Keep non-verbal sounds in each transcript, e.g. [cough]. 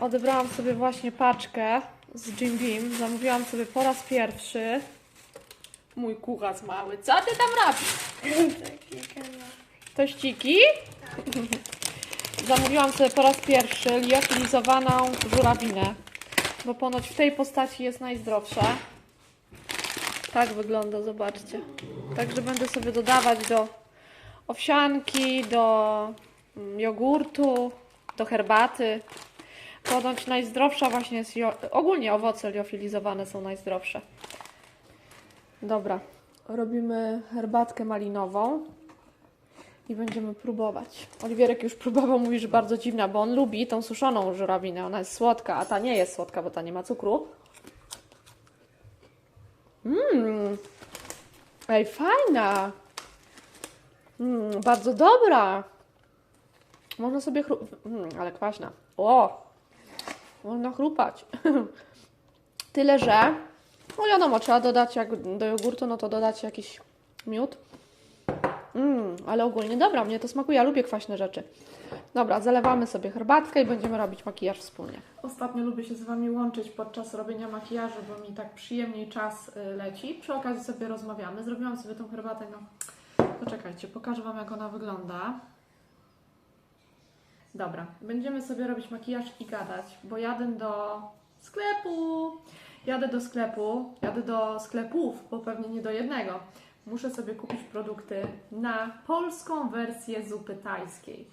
Odebrałam sobie właśnie paczkę z Jim Beam. Zamówiłam sobie po raz pierwszy. Mój kucharz mały. Co ty tam robisz? Tościki? Zamówiłam sobie po raz pierwszy liofilizowaną żurawinę, bo ponoć w tej postaci jest najzdrowsza. Tak wygląda, zobaczcie. Także będę sobie dodawać do owsianki, do mm, jogurtu, do herbaty. Ponoć najzdrowsza właśnie jest, ogólnie owoce liofilizowane są najzdrowsze. Dobra, robimy herbatkę malinową i będziemy próbować. Oliwierek już próbował, mówi, że bardzo dziwna, bo on lubi tą suszoną żurawinę. Ona jest słodka, a ta nie jest słodka, bo ta nie ma cukru. Mmm. Ej, fajna. Mm, bardzo dobra. Można sobie chru... Mm, ale kwaśna. O! Można chrupać. [laughs] Tyle, że no wiadomo, trzeba dodać jak do jogurtu, no to dodać jakiś miód. Mmm, ale ogólnie dobra, mnie to smakuje, ja lubię kwaśne rzeczy. Dobra, zalewamy sobie herbatkę i będziemy robić makijaż wspólnie. Ostatnio lubię się z Wami łączyć podczas robienia makijażu, bo mi tak przyjemniej czas y, leci. Przy okazji sobie rozmawiamy. Zrobiłam sobie tą herbatę, no poczekajcie, pokażę Wam jak ona wygląda. Dobra, będziemy sobie robić makijaż i gadać, bo jadę do sklepu. Jadę do sklepu, jadę do sklepów, bo pewnie nie do jednego. Muszę sobie kupić produkty na polską wersję zupy tajskiej.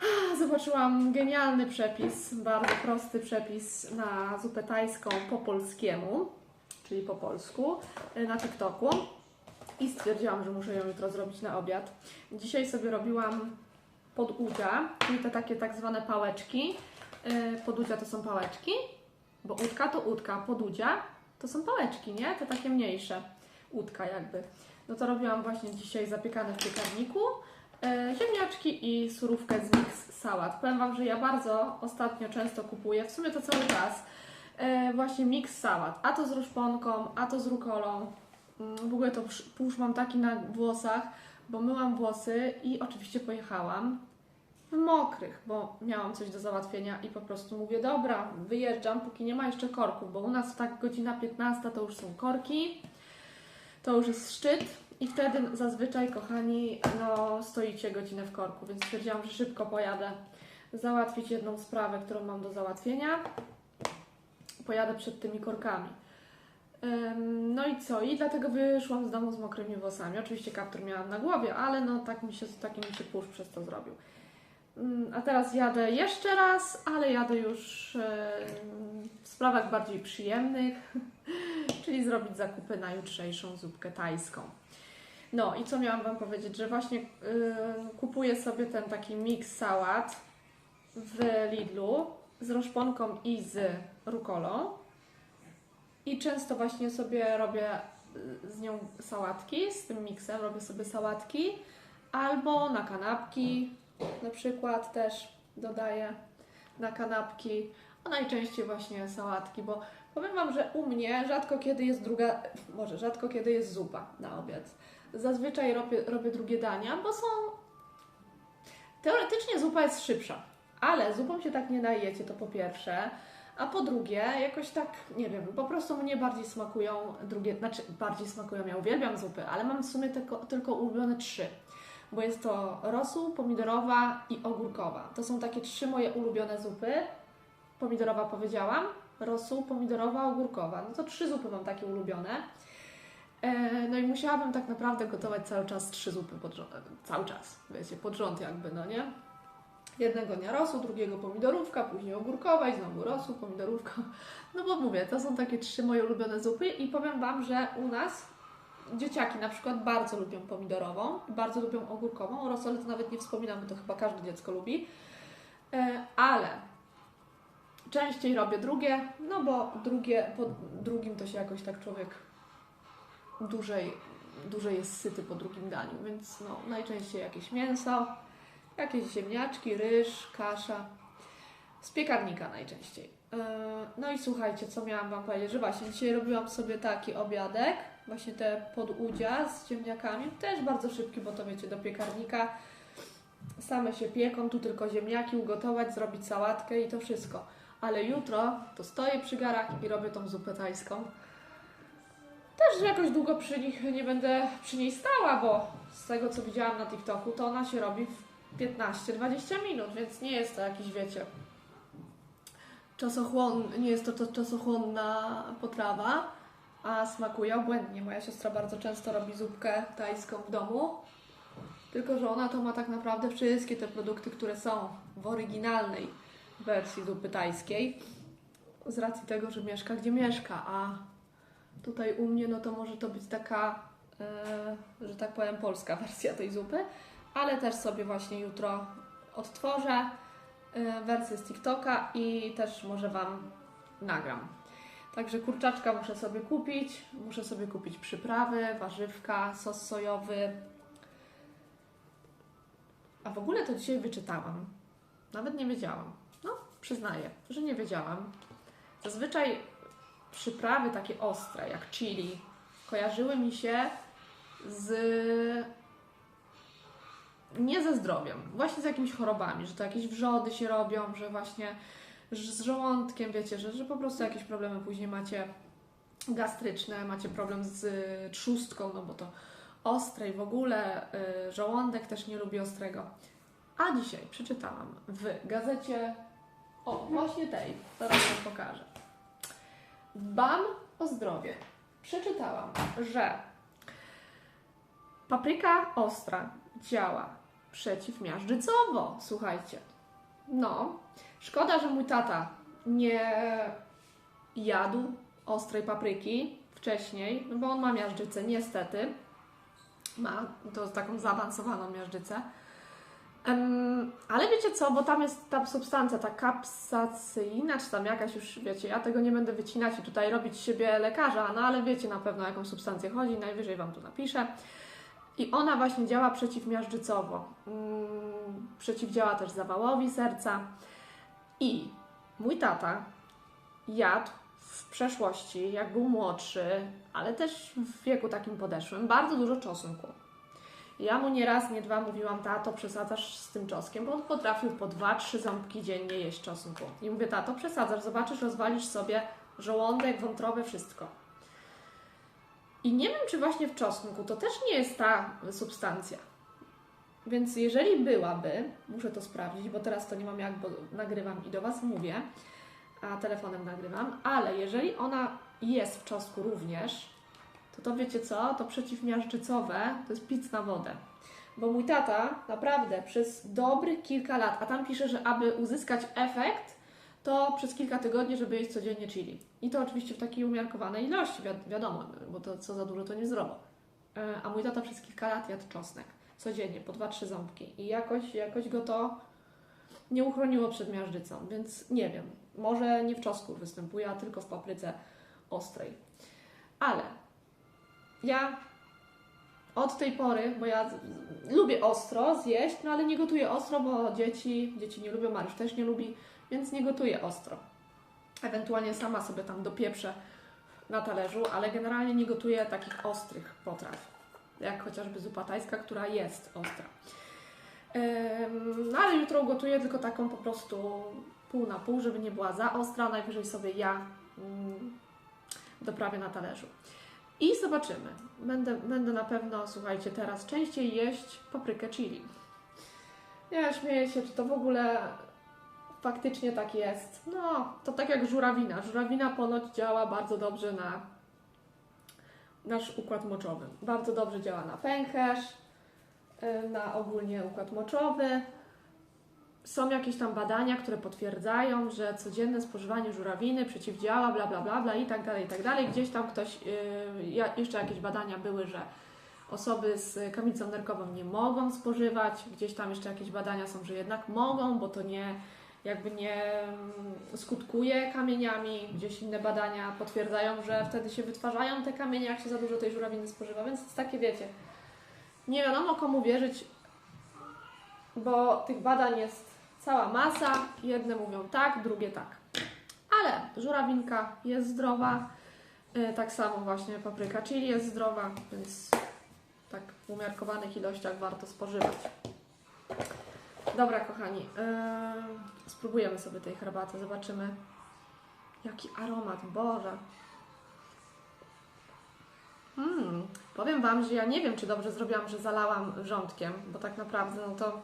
Ah, Zobaczyłam genialny przepis, bardzo prosty przepis na zupę tajską po polskiemu, czyli po polsku, y, na TikToku. I stwierdziłam, że muszę ją jutro zrobić na obiad. Dzisiaj sobie robiłam podudzia, czyli te takie tak zwane pałeczki. Y, Podudzia to są pałeczki, bo udka to udka, podudzia to są pałeczki, nie? Te takie mniejsze, udka jakby. No to robiłam właśnie dzisiaj zapiekane w piekarniku, e, ziemniaczki i surówkę z mix sałat. Powiem Wam, że ja bardzo ostatnio często kupuję, w sumie to cały czas, e, właśnie mix sałat. A to z ruszponką, a to z rukolą. Mm, W ogóle to pusz mam taki na włosach, bo myłam włosy i oczywiście pojechałam w mokrych, bo miałam coś do załatwienia i po prostu mówię, dobra, wyjeżdżam, póki nie ma jeszcze korków, bo u nas tak godzina 15 to już są korki, to już jest szczyt i wtedy zazwyczaj, kochani, no stoicie godzinę w korku, więc stwierdziłam, że szybko pojadę załatwić jedną sprawę, którą mam do załatwienia. Pojadę przed tymi korkami. No i co? I dlatego wyszłam z domu z mokrymi włosami. Oczywiście kaptur miałam na głowie, ale no tak mi się, taki mi się pusz przez to zrobił. Ym, A teraz jadę jeszcze raz, ale jadę już w sprawach bardziej przyjemnych, [laughs] czyli zrobić zakupy na jutrzejszą zupkę tajską. No i co miałam Wam powiedzieć, że właśnie kupuję sobie ten taki miks sałat w Lidlu z roszponką i z rukolą. I często właśnie sobie robię y, z nią sałatki, z tym miksem robię sobie sałatki, albo na kanapki na przykład też dodaję na kanapki, a najczęściej właśnie sałatki, bo powiem Wam, że u mnie rzadko kiedy jest druga, może rzadko kiedy jest zupa na obiad. Zazwyczaj robię, robię drugie dania, bo są... Teoretycznie zupa jest szybsza, ale zupą się tak nie najecie, to po pierwsze. A po drugie, jakoś tak, nie wiem, po prostu mnie bardziej smakują drugie, znaczy bardziej smakują, ja uwielbiam zupy, ale mam w sumie tylko, tylko ulubione trzy. Bo jest to rosół, pomidorowa i ogórkowa. To są takie trzy moje ulubione zupy. Pomidorowa powiedziałam, rosół, pomidorowa, ogórkowa. No to trzy zupy mam takie ulubione. E, No i musiałabym tak naprawdę gotować cały czas trzy zupy pod rząd, cały czas, wiecie, pod rząd jakby, no nie? Jednego dnia rosół, drugiego pomidorówka, później ogórkowa i znowu rosół, pomidorówka. No bo mówię, to są takie trzy moje ulubione zupy i powiem Wam, że u nas dzieciaki na przykład bardzo lubią pomidorową, bardzo lubią ogórkową, o rosole to nawet nie wspominam, bo to chyba każde dziecko lubi. E, Ale częściej robię drugie, no bo drugie, po drugim to się jakoś tak człowiek dłużej, dłużej jest syty po drugim daniu, więc no, najczęściej jakieś mięso, jakieś ziemniaczki, ryż, kasza. Z piekarnika najczęściej. Yy, No i słuchajcie, co miałam Wam powiedzieć, że właśnie dzisiaj robiłam sobie taki obiadek, właśnie te podudzia z ziemniakami, też bardzo szybki, bo to wiecie, do piekarnika same się pieką, tu tylko ziemniaki ugotować, zrobić sałatkę i to wszystko. Ale jutro to stoję przy garach i robię tą zupę tajską. Też jakoś długo przy nich nie będę przy niej stała, bo z tego co widziałam na TikToku, to ona się robi w 15-20 minut, więc nie jest to jakiś, wiecie, czasochłon, nie jest to, to czasochłonna potrawa, a smakuje obłędnie. Moja siostra bardzo często robi zupkę tajską w domu, tylko że ona to ma tak naprawdę wszystkie te produkty, które są w oryginalnej wersji zupy tajskiej, z racji tego, że mieszka gdzie mieszka, a tutaj u mnie no to może to być taka, e, że tak powiem, polska wersja tej zupy, ale też sobie właśnie jutro odtworzę e, wersję z TikToka i też może Wam nagram. Także kurczaczka muszę sobie kupić, muszę sobie kupić przyprawy, warzywka, sos sojowy. A w ogóle to dzisiaj wyczytałam. Nawet nie wiedziałam. No, przyznaję, że nie wiedziałam. Zazwyczaj przyprawy takie ostre, jak chili, kojarzyły mi się z. nie ze zdrowiem, właśnie z jakimiś chorobami, że to jakieś wrzody się robią, że właśnie że z żołądkiem, wiecie, że, że po prostu jakieś problemy później macie gastryczne, macie problem z trzustką, no bo to ostre i w ogóle y, żołądek też nie lubi ostrego. A dzisiaj przeczytałam w gazecie, o właśnie tej, zaraz Wam pokażę. Dbam o zdrowie. Przeczytałam, że papryka ostra działa przeciwmiażdżycowo. Słuchajcie. No, szkoda, że mój tata nie jadł ostrej papryki wcześniej, no bo on ma miażdżycę, niestety. Ma to taką zaawansowaną miażdżycę. Em, ale wiecie co, bo tam jest ta substancja, ta kapsacyjna, czy tam jakaś już, wiecie, ja tego nie będę wycinać i tutaj robić siebie lekarza, no ale wiecie na pewno, o jaką substancję chodzi, najwyżej Wam tu napiszę. I ona właśnie działa przeciwmiażdżycowo. Mm, przeciwdziała też zawałowi serca. I mój tata jadł w przeszłości, jak był młodszy, ale też w wieku takim podeszłym, bardzo dużo czosnku. Ja mu nie raz, nie dwa mówiłam, tato, przesadzasz z tym czosnkiem, bo on potrafił po dwa, trzy ząbki dziennie jeść czosnku. I mówię, tato, przesadzasz, zobaczysz, rozwalisz sobie żołądek, wątrobę, wszystko. I nie wiem, czy właśnie w czosnku to też nie jest ta substancja. Więc jeżeli byłaby, muszę to sprawdzić, bo teraz to nie mam jak, bo nagrywam i do Was mówię, a telefonem nagrywam, ale jeżeli ona jest w czosnku również, to to wiecie co? To przeciwmiażdżycowe to jest pic na wodę. Bo mój tata naprawdę przez dobrych kilka lat, a tam pisze, że aby uzyskać efekt, to przez kilka tygodni, żeby jeść codziennie chili. I to oczywiście w takiej umiarkowanej ilości, wi- wiadomo, bo to co za dużo to nie zdrowo. E, A mój tata przez kilka lat jadł czosnek. Codziennie, po dwa, trzy ząbki. I jakoś, jakoś go to nie uchroniło przed miażdżycą, więc nie wiem. Może nie w czosnku występuje, a tylko w papryce ostrej. Ale ja od tej pory, bo ja lubię ostro zjeść, no ale nie gotuję ostro, bo dzieci, dzieci nie lubią, Mariusz też nie lubi, więc nie gotuję ostro. Ewentualnie sama sobie tam dopieprzę na talerzu, ale generalnie nie gotuję takich ostrych potraw, jak chociażby zupa tajska, która jest ostra. No ale jutro ugotuję tylko taką po prostu pół na pół, żeby nie była za ostra, najwyżej sobie ja mm, doprawię na talerzu. I zobaczymy. Będę, będę na pewno, słuchajcie, teraz częściej jeść paprykę chili. Ja śmieję się, czy to w ogóle faktycznie tak jest. No, to tak jak żurawina. Żurawina ponoć działa bardzo dobrze na nasz układ moczowy. Bardzo dobrze działa na pęcherz, y, na ogólnie układ moczowy. Są jakieś tam badania, które potwierdzają, że codzienne spożywanie żurawiny przeciwdziała, bla, bla, bla, bla i tak dalej, i tak dalej. Gdzieś tam ktoś, yy, jeszcze jakieś badania były, że osoby z kamicą nerkową nie mogą spożywać. Gdzieś tam jeszcze jakieś badania są, że jednak mogą, bo to nie, jakby nie mm, skutkuje kamieniami. Gdzieś inne badania potwierdzają, że wtedy się wytwarzają te kamienie, jak się za dużo tej żurawiny spożywa, więc takie, wiecie, nie wiadomo komu wierzyć, bo tych badań jest cała masa. Jedne mówią tak, drugie tak. Ale żurawinka jest zdrowa. y, Tak samo właśnie papryka chili jest zdrowa, więc tak w umiarkowanych ilościach warto spożywać. Dobra, kochani, yy, spróbujemy sobie tej herbaty, zobaczymy. Jaki aromat, Boże. Mm, powiem Wam, że ja nie wiem, czy dobrze zrobiłam, że zalałam wrzątkiem, bo tak naprawdę, no to.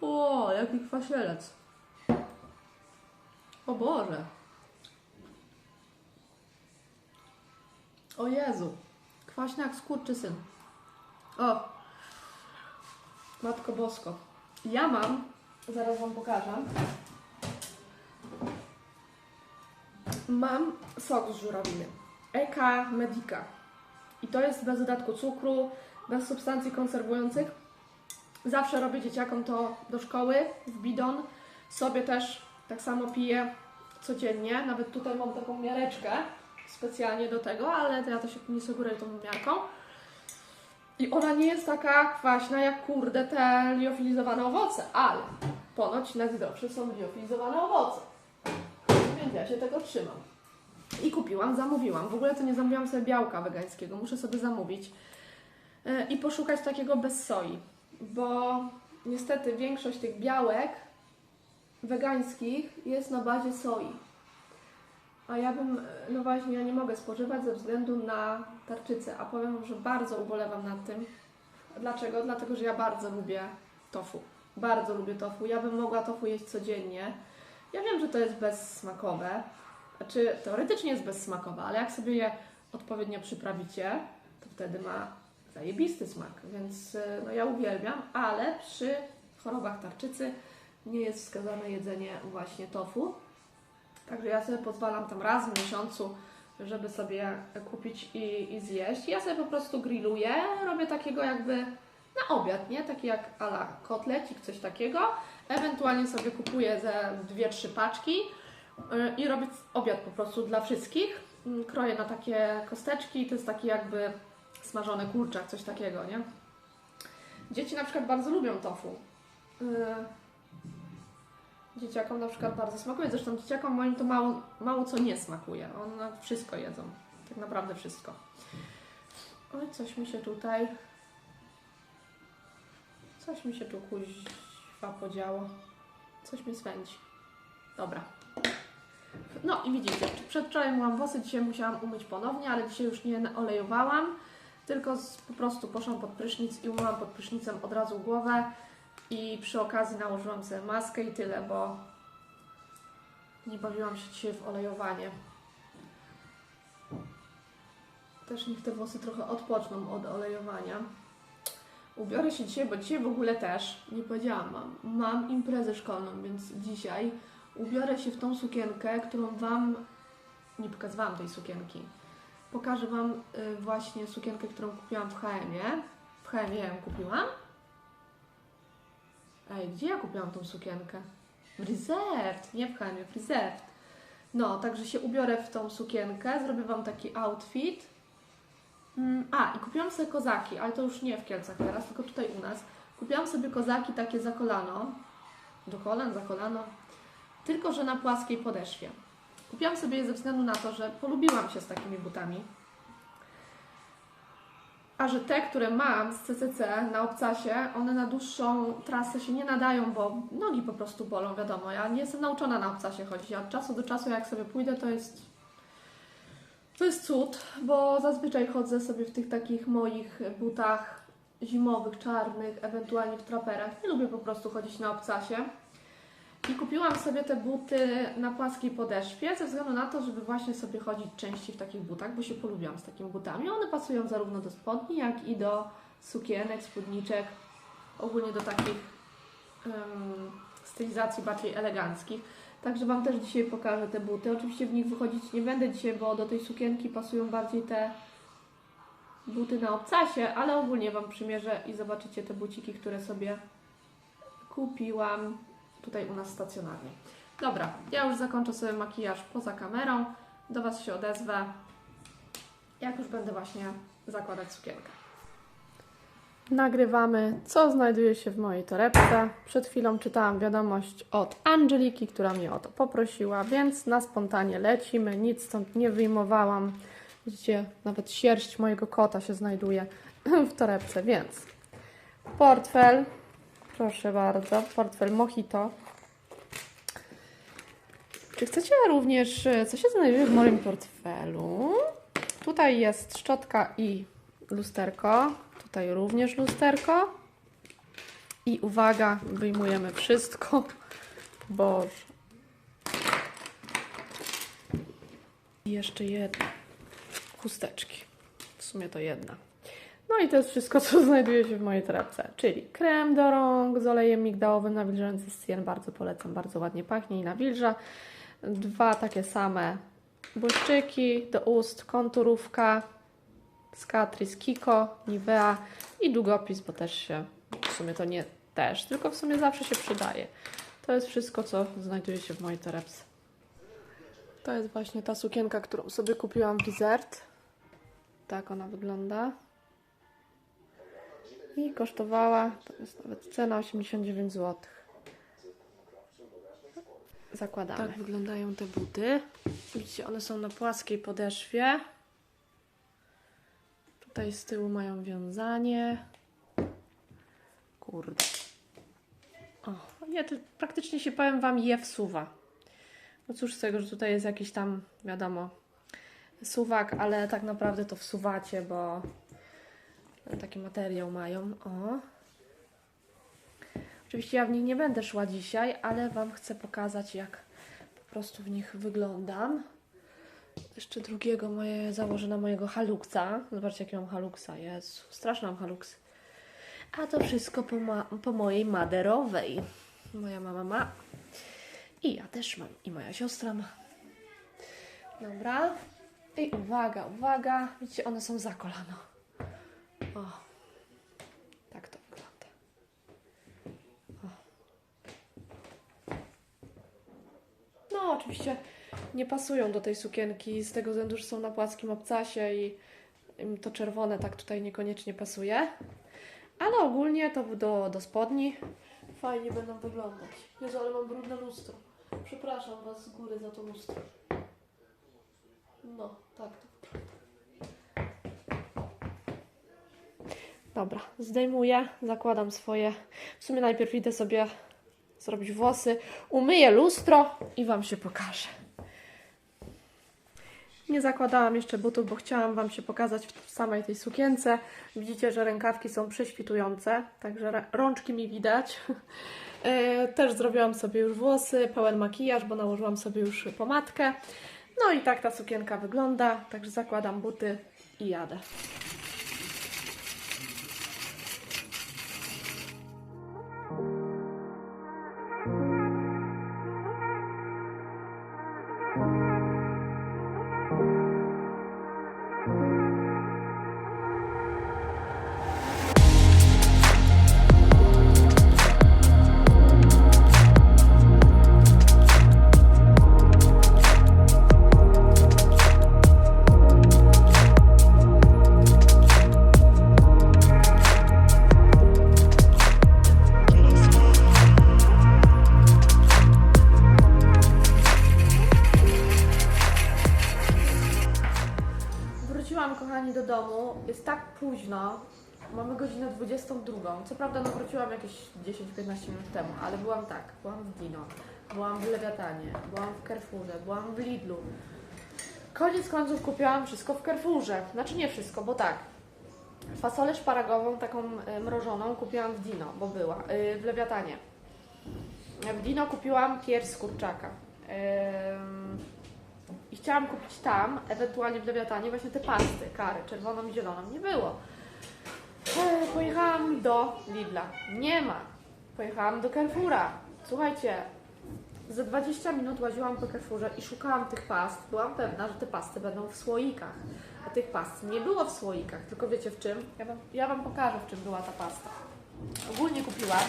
O, jaki kwasielec. O Boże. O Jezu. Kwaśny jak skurczysyn. O. Matko Bosko. Ja mam, zaraz Wam pokażę. Mam sok z żurawiny. Eka Medica. I to jest bez dodatku cukru, bez substancji konserwujących. Zawsze robię dzieciakom to do szkoły, w bidon. Sobie też tak samo piję codziennie. Nawet tutaj mam taką miareczkę specjalnie do tego, ale ja to się nie sugeruję tą miarką. I ona nie jest taka kwaśna jak kurde te liofilizowane owoce, ale ponoć najzdrowsze są liofilizowane owoce. Więc ja się tego trzymam. I kupiłam, zamówiłam. W ogóle to nie zamówiłam sobie białka wegańskiego, muszę sobie zamówić. Yy, I poszukać takiego bez soi, bo niestety większość tych białek wegańskich jest na bazie soi. A ja bym, no właśnie, ja nie mogę spożywać ze względu na tarczycę, a powiem wam, że bardzo ubolewam nad tym. Dlaczego? Dlatego, że ja bardzo lubię tofu. Bardzo lubię tofu. Ja bym mogła tofu jeść codziennie. Ja wiem, że to jest bezsmakowe. Znaczy, teoretycznie jest bezsmakowe, ale jak sobie je odpowiednio przyprawicie, to wtedy ma zajebisty smak. Więc y, no ja uwielbiam, ale przy chorobach tarczycy nie jest wskazane jedzenie właśnie tofu. Także ja sobie pozwalam tam raz w miesiącu, żeby sobie kupić i, i zjeść. Ja sobie po prostu grilluję, robię takiego jakby na obiad, nie? Taki jak ala kotlecik, coś takiego. Ewentualnie sobie kupuję ze dwie, trzy paczki yy, i robię obiad po prostu dla wszystkich. Yy, Kroję na takie kosteczki, to jest taki jakby smażony kurczak, coś takiego, nie? Dzieci na przykład bardzo lubią tofu. Dzieciakom na przykład bardzo smakuje. Zresztą dzieciakom moim to mało, mało co nie smakuje. One wszystko jedzą. Tak naprawdę wszystko. Oj, coś mi się tutaj... Coś mi się tu kuźwa podziało. Coś mi swędzi. Dobra. No i widzicie, przedwczoraj myłam włosy, dzisiaj musiałam umyć ponownie, ale dzisiaj już nie olejowałam, tylko z, po prostu poszłam pod prysznic i umyłam pod prysznicem od razu głowę i przy okazji nałożyłam sobie maskę i tyle, bo nie bawiłam się dzisiaj w olejowanie. Też niech te włosy trochę odpoczną od olejowania. Ubiorę się dzisiaj, bo dzisiaj w ogóle też, nie powiedziałam, mam, mam imprezę szkolną, więc dzisiaj ubiorę się w tą sukienkę, którą Wam, nie pokazywałam tej sukienki. Pokażę Wam y, właśnie sukienkę, którą kupiłam w HM-ie. W ją kupiłam. Ej, gdzie ja kupiłam tą sukienkę? W Reserved, nie w HM-ie, w Reserved. No, także się ubiorę w tą sukienkę, zrobię Wam taki outfit. Mm, A, i kupiłam sobie kozaki, ale to już nie w Kielcach teraz, tylko tutaj u nas. Kupiłam sobie kozaki takie za kolano. Do kolan, za kolano. Tylko, że na płaskiej podeszwie. Kupiłam sobie je ze względu na to, że polubiłam się z takimi butami. A że te, które mam z CCC na obcasie, one na dłuższą trasę się nie nadają, bo nogi po prostu bolą, wiadomo. Ja nie jestem nauczona na obcasie chodzić. Od czasu do czasu, jak sobie pójdę, to jest to jest cud, bo zazwyczaj chodzę sobie w tych takich moich butach zimowych, czarnych, ewentualnie w traperach. Nie lubię po prostu chodzić na obcasie. I kupiłam sobie te buty na płaskiej podeszwie ze względu na to, żeby właśnie sobie chodzić częściej w takich butach, bo się polubiłam z takimi butami. One pasują zarówno do spodni, jak i do sukienek, spódniczek, ogólnie do takich em, stylizacji bardziej eleganckich. Także Wam też dzisiaj pokażę te buty. Oczywiście w nich wychodzić nie będę dzisiaj, bo do tej sukienki pasują bardziej te buty na obcasie, ale ogólnie Wam przymierzę i zobaczycie te buciki, które sobie kupiłam tutaj u nas stacjonarnie. Dobra, ja już zakończę sobie makijaż poza kamerą. Do Was się odezwę, jak już będę właśnie zakładać sukienkę. Nagrywamy, co znajduje się w mojej torebce. Przed chwilą czytałam wiadomość od Angeliki, która mnie o to poprosiła, więc na spontanie lecimy. Nic stąd nie wyjmowałam. Widzicie, nawet sierść mojego kota się znajduje [clears throat] w torebce, więc Portfel. Proszę bardzo, portfel Mojito. Czy chcecie również, e, co się znajduje w moim portfelu? Tutaj jest szczotka i lusterko. Tutaj również lusterko. I uwaga, wyjmujemy wszystko. Boże. I jeszcze jedna. Chusteczki. W sumie to jedna. No i to jest wszystko, co [laughs] znajduje się w mojej torebce. Czyli krem do rąk z olejem migdałowym nawilżający z Cien. Bardzo polecam, bardzo ładnie pachnie i nawilża. Dwa takie same błyszczyki do ust, konturówka z Catrice Kiko, Nivea i długopis, bo też się, w sumie to nie też, tylko w sumie zawsze się przydaje. To jest wszystko, co znajduje się w mojej torebce. To jest właśnie ta sukienka, którą sobie kupiłam w Bizert. Tak ona wygląda. I kosztowała, to jest nawet cena 89 zł. Zakładamy. Tak wyglądają te buty. Widzicie, one są na płaskiej podeszwie. Tutaj z tyłu mają wiązanie. Kurde. O, nie, to praktycznie się powiem Wam je wsuwa. No cóż z tego, że tutaj jest jakiś tam, wiadomo, suwak, ale tak naprawdę to wsuwacie, bo taki materiał mają. O. Oczywiście ja w nich nie będę szła dzisiaj, ale Wam chcę pokazać, jak po prostu w nich wyglądam. Jeszcze drugiego moje założę na mojego haluksa. Zobaczcie, jaki mam haluksa. Jezu, straszna mam haluksy. A to wszystko po, po mojej maderowej. Moja mama ma. I ja też mam. I moja siostra ma. Dobra. I uwaga, uwaga. Widzicie, one są za kolano. O. Tak to wygląda. O. No, oczywiście nie pasują do tej sukienki z tego względu, że są na płaskim obcasie i to czerwone tak tutaj niekoniecznie pasuje. Ale ogólnie to do, do spodni fajnie będą wyglądać. Jezu, ale mam brudne lustro. Przepraszam Was z góry za to lustro. No, tak to Dobra, zdejmuję, zakładam swoje. W sumie najpierw idę sobie zrobić włosy, umyję lustro i Wam się pokażę. Nie zakładałam jeszcze butów, bo chciałam Wam się pokazać w samej tej sukience. Widzicie, że rękawki są prześwitujące, także rączki mi widać. [laughs] E, Też zrobiłam sobie już włosy, pełen makijaż, bo nałożyłam sobie już pomadkę. No i tak ta sukienka wygląda, także zakładam buty i jadę. Mamy godzinę 22. Co prawda, no wróciłam jakieś 10-15 minut temu, ale byłam tak. Byłam w Dino, byłam w Lewiatanie, byłam w Carrefourze, byłam w Lidlu. Koniec końców kupiłam wszystko w Carrefourze. Znaczy nie wszystko, bo tak. Fasolę szparagową, taką y, mrożoną, kupiłam w Dino, bo była. y, w Lewiatanie. W Dino kupiłam pierś z kurczaka. Ym, i chciałam kupić tam, ewentualnie w Lewiatanie, właśnie te pasty, kary, czerwoną i zieloną. Nie było. Pojechałam do Lidla. Nie ma. Pojechałam do Carrefoura. Słuchajcie, za 20 minut łaziłam po Carrefourze i szukałam tych past. Byłam pewna, że te pasty będą w słoikach. A tych past nie było w słoikach, tylko wiecie w czym? Ja wam, ja wam pokażę, w czym była ta pasta. Ogólnie kupiłam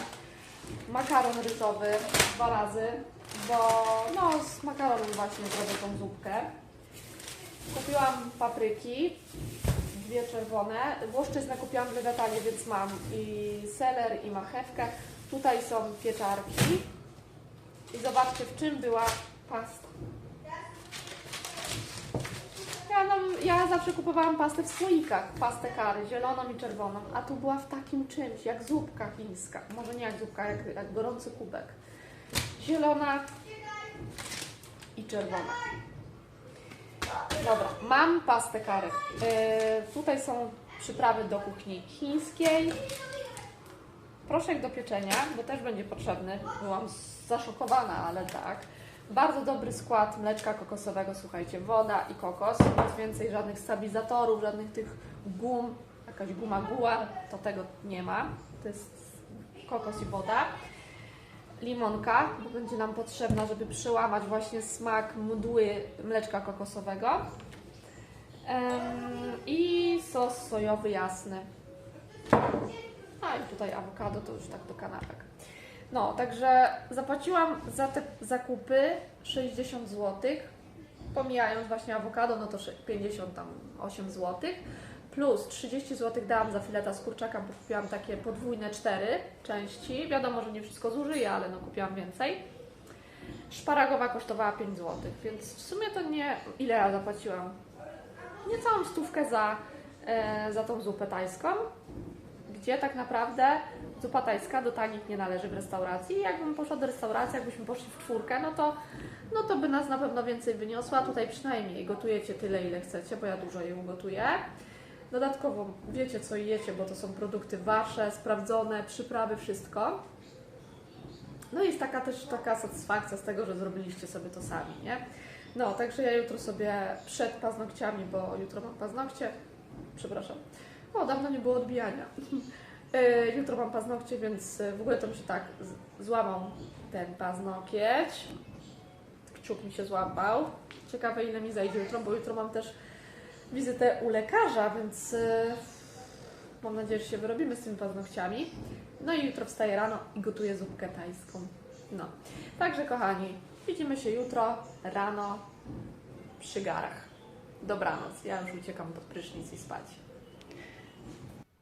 makaron rysowy dwa razy, bo no z makaronem właśnie zrobię tą zupkę. Kupiłam papryki, dwie czerwone. Włoszczyznę kupiłam w więc mam i seler, i marchewkę. Tutaj są pieczarki. I zobaczcie, w czym była pasta. Ja, no, ja zawsze kupowałam pastę w słoikach, pastę kary, zieloną i czerwoną, a tu była w takim czymś, jak zupka chińska. Może nie jak zupka, jak, jak gorący kubek. Zielona i czerwona. Dobra, mam pastę kary. Yy, tutaj są przyprawy do kuchni chińskiej. Proszek do pieczenia, bo też będzie potrzebny. Byłam zaszokowana, ale tak. Bardzo dobry skład mleczka kokosowego, słuchajcie, woda i kokos. Nic więcej żadnych stabilizatorów, żadnych tych gum, jakaś guma guła, to tego nie ma. To jest kokos i woda. Limonka, bo będzie nam potrzebna, żeby przełamać właśnie smak mdły mleczka kokosowego. I sos sojowy jasny. A i tutaj awokado to już tak do kanapek. No, także zapłaciłam za te zakupy 60 zł. Pomijając właśnie awokado, no to 58 zł. Plus 30 zł dałam za fileta z kurczaka, bo kupiłam takie podwójne cztery części. Wiadomo, że nie wszystko zużyję, ale no kupiłam więcej. Szparagowa kosztowała 5 zł, więc w sumie to nie... Ile ja zapłaciłam? Niecałą stówkę za, e, za tą zupę tajską gdzie tak naprawdę zupa tajska do tanich nie należy w restauracji. Jakbym poszła do restauracji, jakbyśmy poszli w czwórkę, no to, no to by nas na pewno więcej wyniosła. Tutaj przynajmniej gotujecie tyle, ile chcecie, bo ja dużo je ugotuję. Dodatkowo wiecie, co jecie, bo to są produkty wasze, sprawdzone, przyprawy, wszystko. No jest taka też taka satysfakcja z tego, że zrobiliście sobie to sami, nie? No, także ja jutro sobie przed paznokciami, bo jutro mam paznokcie, przepraszam, o, dawno nie było odbijania. [laughs] E, Jutro mam paznokcie, więc e, w ogóle to mi się tak złamał ten paznokieć. Kciuk mi się złapał. Ciekawe ile mi zajdzie jutro, bo jutro mam też wizytę u lekarza, więc e, mam nadzieję, że się wyrobimy z tymi paznokciami. No i jutro wstaję rano i gotuję zupkę tajską. No. Także kochani, widzimy się jutro rano przy garach. Dobranoc. Ja już uciekam pod prysznic i spać.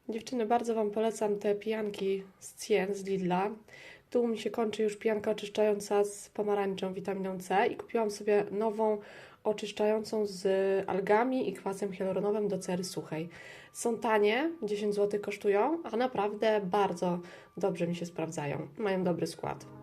Dziewczyny, bardzo Wam polecam te pijanki z Cien, z Lidla. Tu mi się kończy już pijanka oczyszczająca z pomarańczą, witaminą C i kupiłam sobie nową oczyszczającą z algami i kwasem hialuronowym do cery suchej. Są tanie, 10 zł kosztują, a naprawdę bardzo dobrze mi się sprawdzają. Mają dobry skład.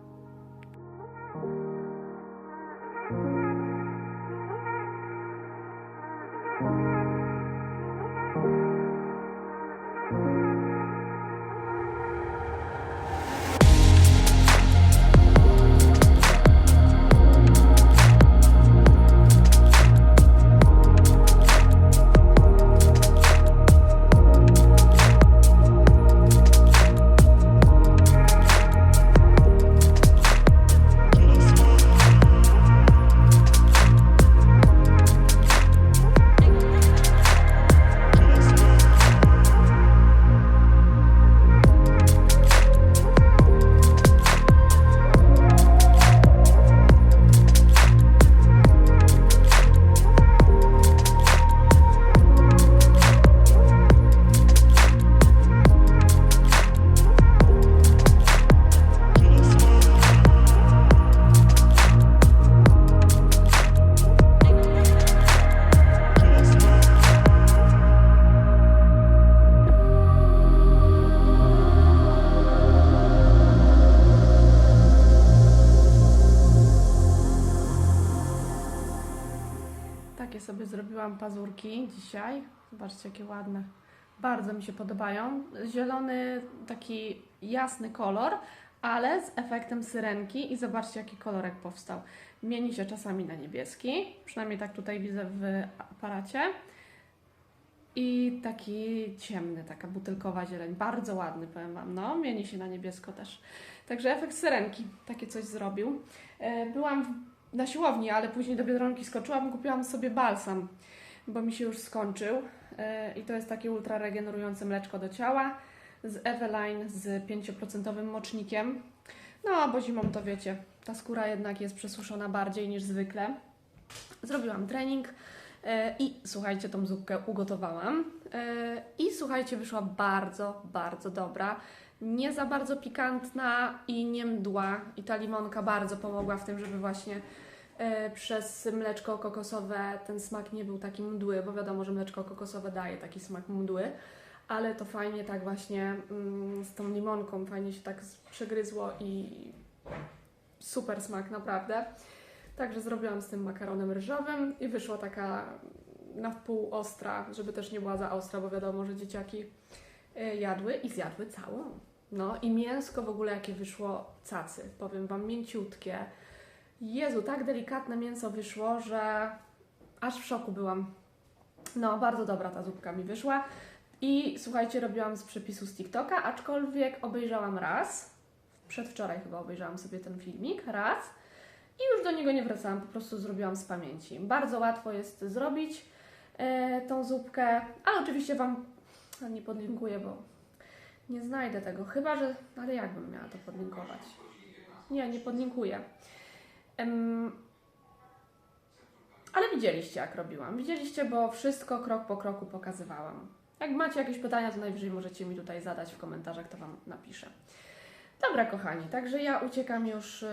Dzisiaj. Zobaczcie, jakie ładne. Bardzo mi się podobają. Zielony, taki jasny kolor, ale z efektem syrenki. I zobaczcie, jaki kolorek powstał. Mieni się czasami na niebieski, przynajmniej tak tutaj widzę w aparacie. I taki ciemny, taka butelkowa zieleń. Bardzo ładny, powiem Wam. No, mieni się na niebiesko też. Także efekt syrenki takie coś zrobił. E, Byłam na siłowni, ale później do Biedronki skoczyłam, kupiłam sobie balsam, bo mi się już skończył. Yy, I to jest takie ultra regenerujące mleczko do ciała z Eveline z 5% mocznikiem. No, bo zimą to wiecie, ta skóra jednak jest przesuszona bardziej niż zwykle. Zrobiłam trening yy, i słuchajcie, tą zupkę ugotowałam. Yy, I słuchajcie, wyszła bardzo, bardzo dobra. Nie za bardzo pikantna i nie mdła. I ta limonka bardzo pomogła w tym, żeby właśnie przez mleczko kokosowe ten smak nie był taki mdły, bo wiadomo, że mleczko kokosowe daje taki smak mdły, ale to fajnie tak właśnie mm, z tą limonką, fajnie się tak przegryzło i super smak naprawdę. Także zrobiłam z tym makaronem ryżowym i wyszła taka na wpół ostra, żeby też nie była za ostra, bo wiadomo, że dzieciaki e, jadły i zjadły całą. No i mięsko w ogóle jakie wyszło cacy, powiem Wam, mięciutkie. Jezu, tak delikatne mięso wyszło, że aż w szoku byłam. No, bardzo dobra ta zupka mi wyszła. I słuchajcie, robiłam z przepisu z TikToka, aczkolwiek obejrzałam raz. Przedwczoraj chyba obejrzałam sobie ten filmik, raz. I już do niego nie wracałam, po prostu zrobiłam z pamięci. Bardzo łatwo jest zrobić e, tą zupkę, ale oczywiście Wam nie podlinkuję, bo nie znajdę tego. Chyba, że. Ale jakbym miała to podlinkować? Nie, nie podlinkuję. Ale widzieliście, jak robiłam. Widzieliście, bo wszystko krok po kroku pokazywałam. Jak macie jakieś pytania, to najwyżej możecie mi tutaj zadać w komentarzach, to Wam napiszę. Dobra, kochani, także ja uciekam już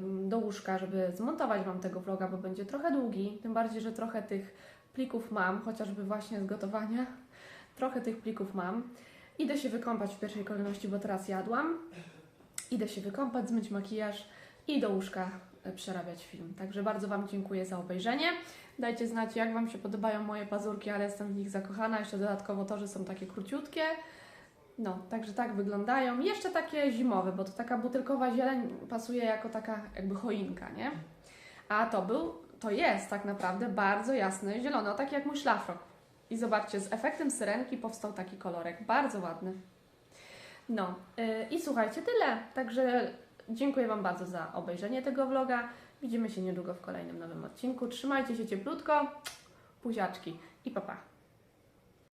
do łóżka, żeby zmontować Wam tego vloga, bo będzie trochę długi. Tym bardziej, że trochę tych plików mam, chociażby właśnie z gotowania. Trochę tych plików mam. Idę się wykąpać w pierwszej kolejności, bo teraz jadłam. Idę się wykąpać, zmyć makijaż i do łóżka przerabiać film. Także bardzo Wam dziękuję za obejrzenie. Dajcie znać, jak Wam się podobają moje pazurki, ale jestem w nich zakochana. Jeszcze dodatkowo to, że są takie króciutkie. No, także tak wyglądają. Jeszcze takie zimowe, bo to taka butelkowa zieleń pasuje jako taka jakby choinka, nie? A to był, to jest tak naprawdę bardzo jasny zielony, o taki jak mój szlafrok. I zobaczcie, z efektem syrenki powstał taki kolorek, bardzo ładny. No yy, i słuchajcie, tyle. Także dziękuję Wam bardzo za obejrzenie tego vloga. Widzimy się niedługo w kolejnym nowym odcinku. Trzymajcie się cieplutko, buziaczki i papa. Pa.